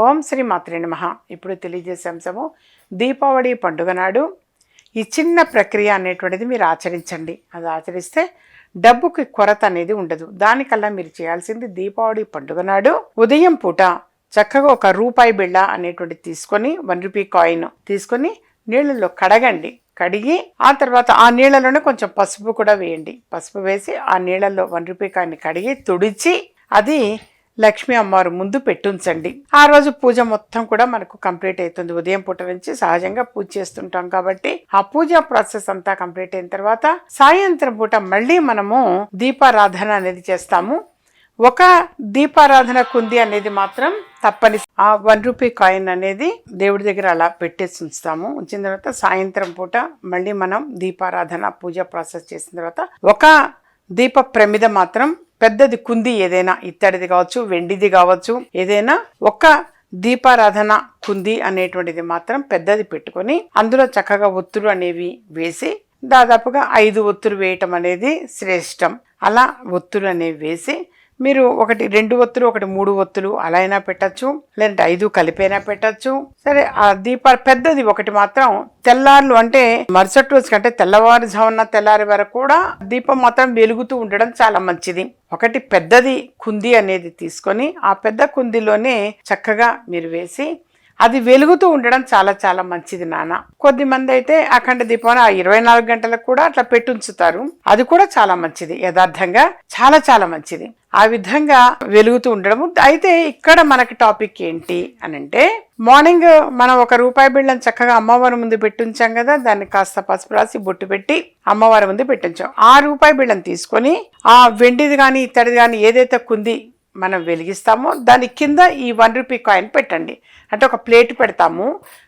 ఓం శ్రీ మాత్రే నమ. ఇప్పుడు తెలియజేసే అంశము దీపావళి పండుగ నాడు ఈ చిన్న ప్రక్రియ అనేటువంటిది మీరు ఆచరించండి. అది ఆచరిస్తే డబ్బుకి కొరత అనేది ఉండదు. దానికల్లా మీరు చేయాల్సింది దీపావళి పండుగ నాడు ఉదయం పూట చక్కగా ఒక రూపాయి బిళ్ళ అనేటువంటిది తీసుకొని వన్ రూపీ కాయిన్ తీసుకొని నీళ్ళలో కడగండి. కడిగి ఆ తర్వాత ఆ నీళ్ళలోనే కొంచెం పసుపు కూడా వేయండి. పసుపు వేసి ఆ నీళ్ళల్లో వన్ రూపీ కాయిన్ కడిగి తుడిచి అది లక్ష్మీ అమ్మవారు ముందు పెట్టుంచండి. ఆ రోజు పూజ మొత్తం కూడా మనకు కంప్లీట్ అవుతుంది. ఉదయం పూట నుంచి సహజంగా పూజ చేస్తుంటాం కాబట్టి ఆ పూజ ప్రాసెస్ అంతా కంప్లీట్ అయిన తర్వాత సాయంత్రం పూట మళ్ళీ మనము దీపారాధన అనేది చేస్తాము. ఒక దీపారాధన కుంది అనేది మాత్రం తప్పని ఆ వన్ రూపీ కాయిన్ అనేది దేవుడి దగ్గర అలా పెట్టేసి ఉంచుతాము. ఉంచిన తర్వాత సాయంత్రం పూట మళ్ళీ మనం దీపారాధన పూజ ప్రాసెస్ చేసిన తర్వాత ఒక దీప ప్రమిద మాత్రం పెద్దది కుంది ఏదైనా ఇత్తడిది కావచ్చు వెండిది కావచ్చు ఏదైనా ఒక దీపారాధన కుంది అనేటువంటిది మాత్రం పెద్దది పెట్టుకొని అందులో చక్కగా ఒత్తులు అనేవి వేసి దాదాపుగా ఐదు ఒత్తులు వేయటం అనేది శ్రేష్టం. అలా ఒత్తులు అనేవి వేసి మీరు ఒకటి రెండు ఒత్తులు ఒకటి మూడు ఒత్తులు అలా అయినా పెట్టచ్చు లేదంటే ఐదు కలిపైనా పెట్టచ్చు. సరే ఆ దీపాలు పెద్దది ఒకటి మాత్రం తెల్లార్లు అంటే మరుసటి రోజు కంటే తెల్లవారుజామున తెల్లారి వరకు కూడా దీపం మాత్రం వెలుగుతూ ఉండడం చాలా మంచిది. ఒకటి పెద్దది కుంది అనేది తీసుకొని ఆ పెద్ద కుందిలోనే చక్కగా మీరు వేసి అది వెలుగుతూ ఉండడం చాలా చాలా మంచిది నాన్న. కొద్ది మంది అయితే అఖండ దీపం ఆ ఇరవై నాలుగు గంటలకు కూడా అట్లా పెట్టుంచుతారు. అది కూడా చాలా మంచిది. యథార్థంగా చాలా చాలా మంచిది. ఆ విధంగా వెలుగుతూ ఉండడము. అయితే ఇక్కడ మనకి టాపిక్ ఏంటి అని అంటే మార్నింగ్ మనం ఒక రూపాయి బిళ్ళని చక్కగా అమ్మవారి ముందు పెట్టించాం కదా దాన్ని కాస్త పసుపు రాసి బొట్టు పెట్టి అమ్మవారి ముందు పెట్టించాం. ఆ రూపాయి బిళ్ళని తీసుకొని ఆ వెండిది కానీ ఇత్తడిది కానీ ఏదైతే కుంది మనం వెలిగిస్తామో దాని కింద ఈ వన్ రూపీ కాయిన్ పెట్టండి. అంటే ఒక ప్లేట్ పెడతాము.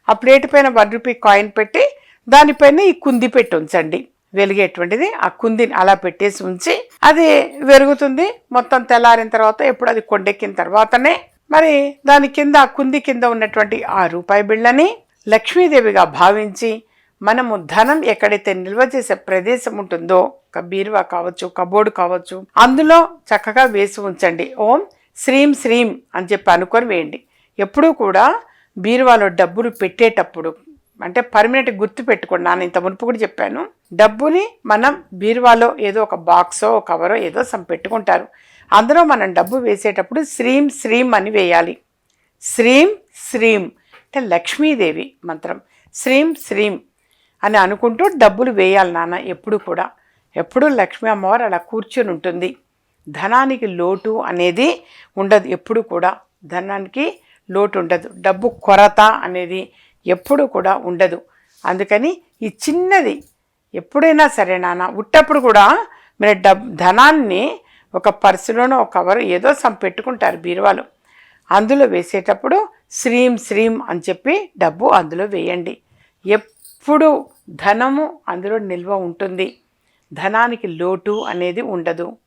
ఆ ప్లేట్ పైన వన్ రూపీ కాయిన్ పెట్టి దానిపైన ఈ కుంది పెట్టి ఉంచండి. వెలిగేటువంటిది ఆ కుందిని అలా పెట్టేసి ఉంచి అది వెలుగుతుంది మొత్తం తెల్లారిన తర్వాత ఎప్పుడు అది కొండెక్కిన తర్వాతనే మరి దాని కింద ఆ కుంది కింద ఉన్నటువంటి ఆ రూపాయి బిళ్ళని లక్ష్మీదేవిగా భావించి మనము ధనం ఎక్కడైతే నిల్వ చేసే ప్రదేశం ఉంటుందో ఒక బీరువా కావచ్చు కబోర్డు కావచ్చు అందులో చక్కగా వేసి ఉంచండి. ఓం శ్రీం శ్రీం అని చెప్పి అనుకొని వేయండి. ఎప్పుడూ కూడా బీరువాలో డబ్బులు పెట్టేటప్పుడు అంటే పర్మనెంట్ గుర్తు పెట్టుకోండి. నాన్న ఇంత మునుపు కూడా చెప్పాను. డబ్బుని మనం బీరువాలో ఏదో ఒక బాక్సో కవరో ఏదో సమ్ పెట్టుకుంటారు. అందులో మనం డబ్బు వేసేటప్పుడు శ్రీం శ్రీం అని వేయాలి. శ్రీం శ్రీం అంటే లక్ష్మీదేవి మంత్రం. శ్రీం శ్రీం అని అనుకుంటూ డబ్బులు వేయాలి నాన్న ఎప్పుడు కూడా. ఎప్పుడూ లక్ష్మీ అమ్మవారు అలా కూర్చొని ఉంటుంది. ధనానికి లోటు అనేది ఉండదు ఎప్పుడు కూడా. ధనానికి లోటు ఉండదు. డబ్బు కొరత అనేది ఎప్పుడు కూడా ఉండదు. అందుకని ఈ చిన్నది ఎప్పుడైనా సరే నాన్న ఉట్టప్పుడు కూడా మీరు డబ్ ధనాన్ని ఒక పర్సులోనో ఒక కవర్ ఏదో సమ్ పెట్టుకుంటారు బీరువాలో. అందులో వేసేటప్పుడు శ్రీం శ్రీం అని చెప్పి డబ్బు అందులో వేయండి. ఎప్పుడు ధనము అందులో నిల్వ ఉంటుంది. ధనానికి లోటు అనేది ఉండదు.